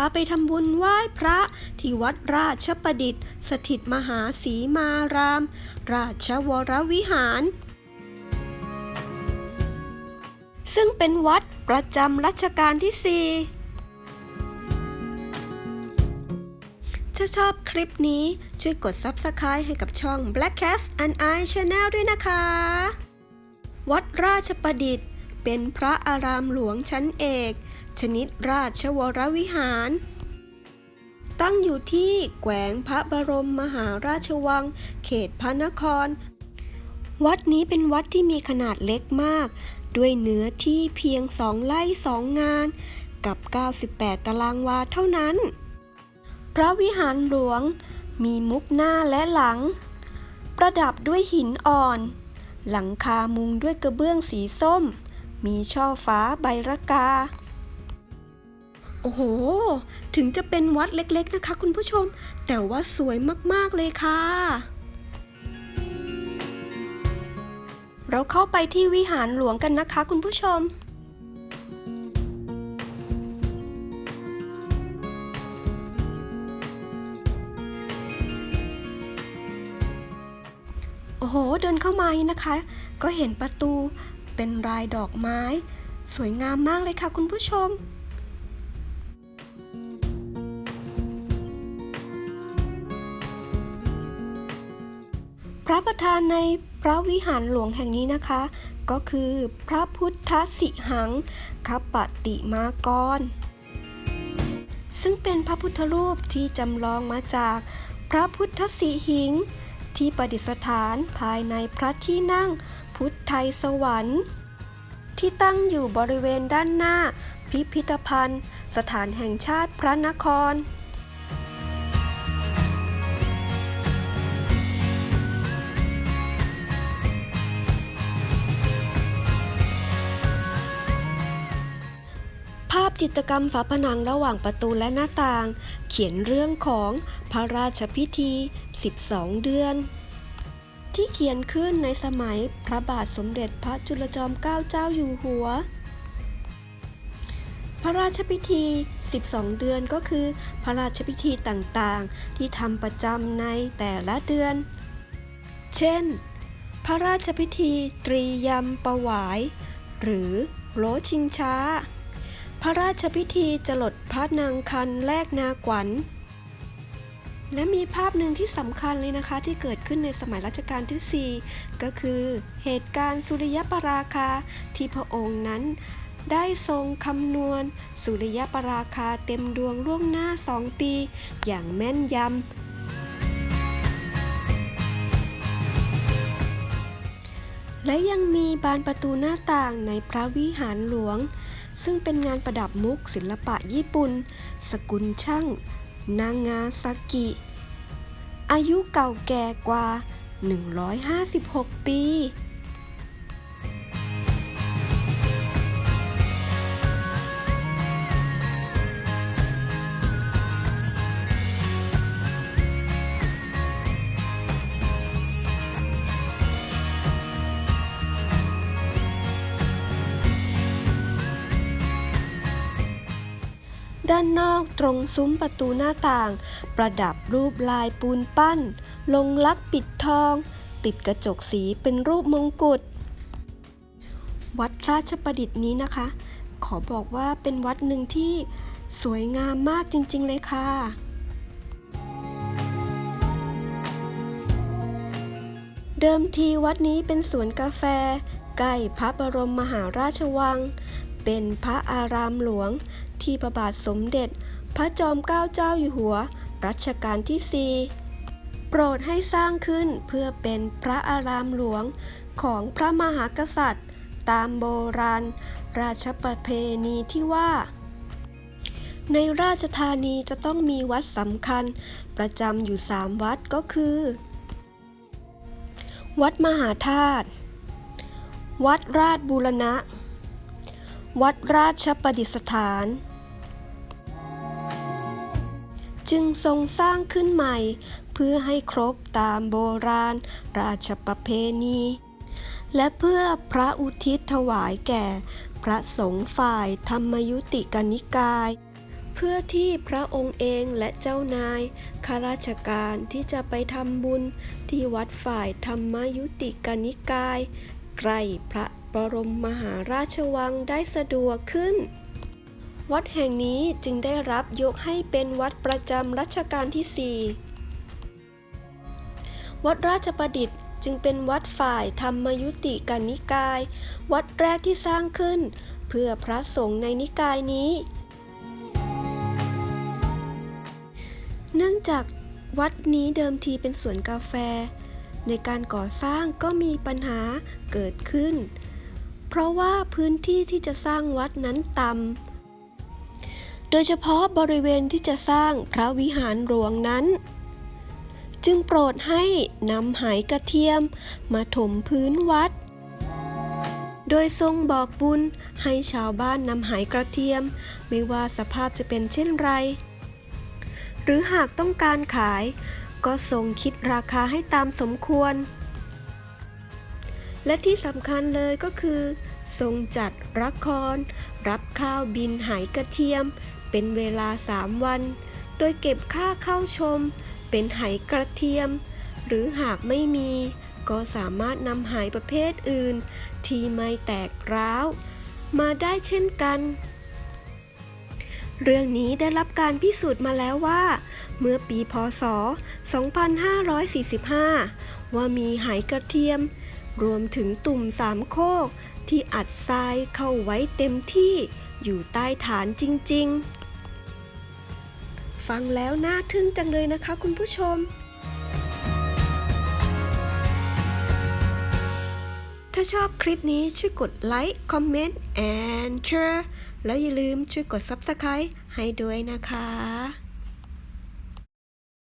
าไปทำบุญไหว้พระที่วัดราชประดิษฐ์ สถิตมหาสีมาราม ราชวรวิหาร ซึ่งเป็นวัดประจำรัชกาลที่ 4ถ้าชอบคลิปนี้ช่วยกด Subscribe ให้กับช่อง Black Cat and Eye Channel ด้วยนะคะ วัดราชประดิษฐ์ เป็นพระอารามหลวงชั้นเอก ชนิดราชวรวิหาร ตั้งอยู่ที่แขวงพระบรมมหาราชวัง เขตพระนคร วัดนี้เป็นวัดที่มีขนาดเล็กมาก ด้วยเนื้อที่เพียงสองไร่สองงาน กับ 98 ตารางวาเท่านั้น พระวิหารหลวงมีมุกหน้าและหลัง ประดับด้วยหินอ่อน หลังคามุงด้วยกระเบื้องสีส้ม มีช่อฟ้าใบระกา โอ้โห ถึงจะเป็นวัดเล็กๆนะคะ คุณผู้ชม แต่ว่าสวยมากๆเลยค่ะ เราเข้าไปที่วิหารหลวงกันนะคะ คุณผู้ชมโอ้โห เดินเข้ามานะคะ ก็เห็นประตูเป็นลายดอกไม้ สวยงามมากเลยค่ะคุณผู้ชม ระประธานในพระวิหารหลวงแห่งนี้นะคะ ก็คือพระพุทธสิหังคปติมากร ซึ่งเป็นพระพุทธรูปที่จำลองมาจากพระพุทธสีหิง ที่ประดิษฐานภายในพระที่นั่งพุทธไทยสวรรค์ที่ตั้งอยู่บริเวณด้านหน้า พิพิธภัณฑ์ สถานแห่งชาติพระนคร จิตรกรรมฝาผนังระหว่างประตูและหน้าต่าง เขียนเรื่องของพระราชพิธี 12 เดือน ที่เขียนขึ้นในสมัยพระบาทสมเด็จพระจุลจอมเกล้าเจ้าอยู่หัว พระราชพิธี 12 เดือนก็คือ พระราชพิธีต่างๆ ที่ทำประจำในแต่ละเดือน เช่น พระราชพิธีตรียมประวาย หรือโลชิงช้า พระราชพิธีจลดพระนางคันแลกนาขวัญ และมีภาพหนึ่งที่สำคัญเลยนะคะที่เกิดขึ้นในสมัยรัชกาลที่ 4 ก็คือเหตุการณ์สุริยปราคาที่พระองค์นั้นได้ทรงคำนวณ สุริยปราคาเต็มดวงล่วงหน้าสองปี อย่างแม่นยำและยังมีบานประตูหน้าต่างในพระวิหารหลวง ซึ่งเป็นงานประดับมุกศิลปะญี่ปุ่น สกุลช่าง นางาซากิ อายุเก่าแก่กว่า 156 ปี ด้านนอกตรงซุ้มประตูหน้าต่าง ประดับรูปลายปูนปั้น ลงลักปิดทอง ติดกระจกสีเป็นรูปมงกุฎวัดราชประดิษฐ์นี้นะคะ ขอบอกว่าเป็นวัดหนึ่งที่สวยงามมากจริง ๆ เลยค่ะเดิมทีวัดนี้เป็นสวนกาแฟ ใกล้พระบรมมหาราชวัง เป็นพระอารามหลวง ที่พระบาทสมเด็จ พระจอมเกล้าเจ้าอยู่หัว รัชกาลที่ 4 โปรดให้สร้างขึ้นเพื่อเป็นพระอารามหลวงของพระมหากษัตริย์ ตามโบราณ ราชประเพณีที่ว่า ในราชธานีจะต้องมีวัดสำคัญ ประจำอยู่สามวัดก็คือ วัดมหาธาตุวัดราชบูรณะ วัดราชประดิษฐาน จึงทรงสร้างขึ้นใหม่ เพื่อให้ครบตามโบราณ ราชประเพณี และเพื่อพระอุทิศถวายแก่ พระสงฆ์ฝ่ายธรรมยุติกนิกาย เพื่อที่พระองค์เองและเจ้านายข้าราชการที่จะไปทำบุญที่วัดฝ่ายธรรมยุติกนิกาย ใกล้พระ บรมมหาราชวังได้สะดวกขึ้น วัดแห่งนี้จึงได้รับยกให้เป็นวัดประจำรัชกาลที่ 4 วัดราชประดิษฐ์จึงเป็นวัดฝ่ายธรรมยุติกนิกาย วัดแรกที่สร้างขึ้น เพื่อพระสงฆ์ในนิกายนี้ เนื่องจากวัดนี้เดิมทีเป็นสวนกาแฟ ในการก่อสร้างก็มีปัญหาเกิดขึ้น เพราะว่าพื้นที่ที่จะสร้างวัดนั้นต่ำ โดยเฉพาะบริเวณที่จะสร้างพระวิหารหลวงนั้น จึงโปรดให้นำไหกระเทียมมาถมพื้นวัด โดยทรงบอกบุญให้ชาวบ้านนำไหกระเทียม ไม่ว่าสภาพจะเป็นเช่นไร หรือหากต้องการขายก็ทรงคิดราคาให้ตามสมควร และที่สำคัญเลยก็คือ ทรงจัดละคร รับข้าวบินไหกระเทียม เป็นเวลา 3 วัน โดยเก็บค่าเข้าชม เป็นไหกระเทียม หรือหากไม่มี ก็สามารถนำไหประเภทอื่น ที่ไม่แตกร้าว มาได้เช่นกันเรื่องนี้ได้รับการพิสูจน์มาแล้วว่า เมื่อปีพศ 2545 ว่ามีไหกระเทียม รวมถึงตุ่มสามโคก ที่อัดทรายเข้าไว้เต็มที่อยู่ใต้ฐานจริง ๆ ฟังแล้วน่าทึ่งจังเลยนะคะคุณผู้ชม ถ้าชอบคลิปนี้ช่วยกดไลค์คอมเมนต์ and share แล้วอย่าลืมช่วยกด Subscribe ให้ด้วยนะคะ